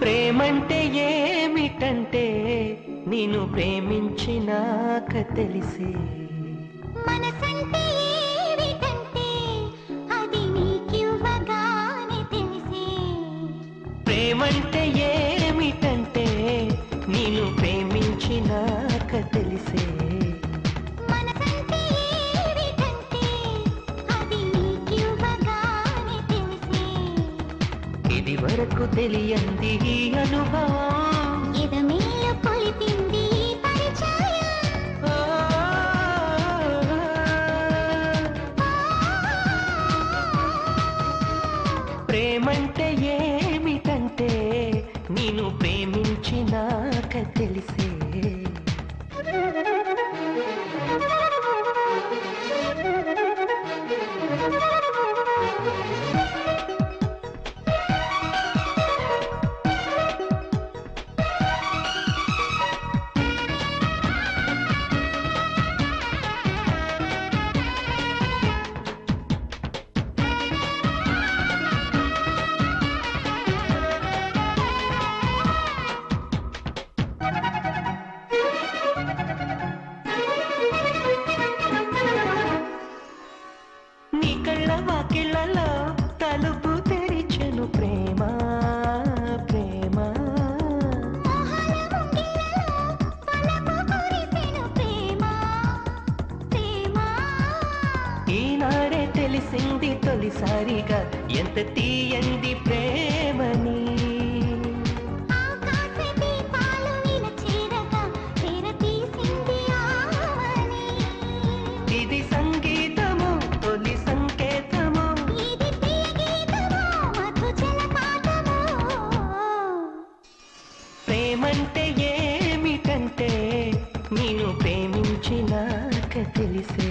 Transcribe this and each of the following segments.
ప్రేమంటే ఏమిటంటే నేను ప్రేమించినాక తెలిసే మనసంటే ఏమిటంటే అది నీకివ్వగానే తెలిసే. ప్రేమంటే వరకు తెలియంది ఈ అనుభవం? ఎదమేలు కొలిపింది ప్రేమంటే ఏమిటంటే నేను ప్రేమించినాక తెలిసే. నీ కళ్ళ వాకిళ్ళలో తలుపు తెరిచెను ప్రేమ ప్రేమ. ప్రేమ ప్రేమ ఈనాడే తెలిసింది తొలిసారిగా ఎంత తీయంది ప్రేమని. తెలిసే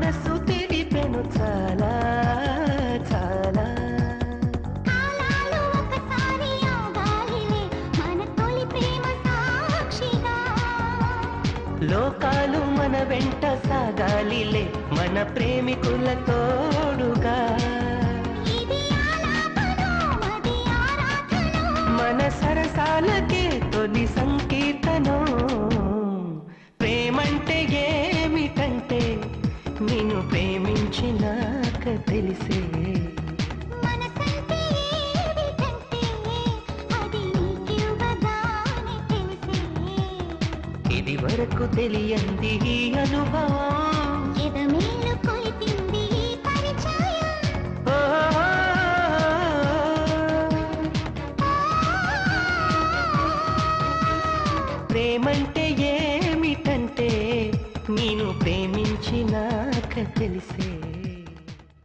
మనసు తెలిపెను చాలా చాలా. లోకాలు మన వెంట సాగాలిలే మన ప్రేమికుల తోడుగా. మన సరసాలకే ప్రేమించినాక తెలిసే. ఇది వరకు తెలియంది ఈ అనుభవం. ప్రేమంటే ఏమిటంటే నేను ప్రేమించినాక తెలిసే.